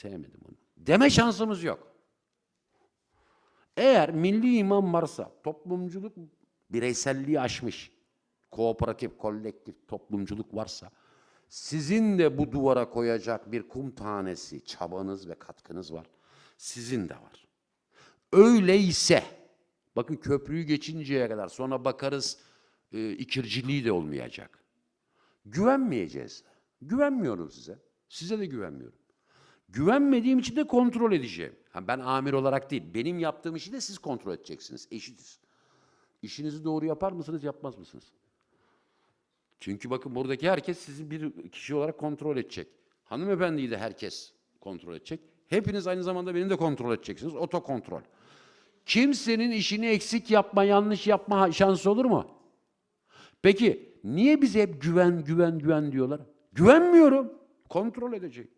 Sevmedim onu. Deme şansımız yok. Eğer milli iman varsa, toplumculuk bireyselliği aşmış, kooperatif, kolektif toplumculuk varsa, sizin de bu duvara koyacak bir kum tanesi, çabanız ve katkınız var. Sizin de var. Öyleyse, bakın köprüyü geçinceye kadar sonra bakarız e, ikirciliği de olmayacak. Güvenmeyeceğiz. Güvenmiyorum size. Size de güvenmiyorum. Güvenmediğim için de kontrol edeceğim. Ha, ben amir olarak değil, benim yaptığım işi de siz kontrol edeceksiniz. Eşitiz. İşinizi doğru yapar mısınız, yapmaz mısınız? Çünkü bakın buradaki herkes sizi bir kişi olarak kontrol edecek. Hanımefendiyi de herkes kontrol edecek. Hepiniz aynı zamanda beni de kontrol edeceksiniz. Otokontrol. Kimsenin işini eksik yapma, yanlış yapma şansı olur mu? Peki niye bize hep güven, güven, güven diyorlar? Güvenmiyorum. Kontrol edecek.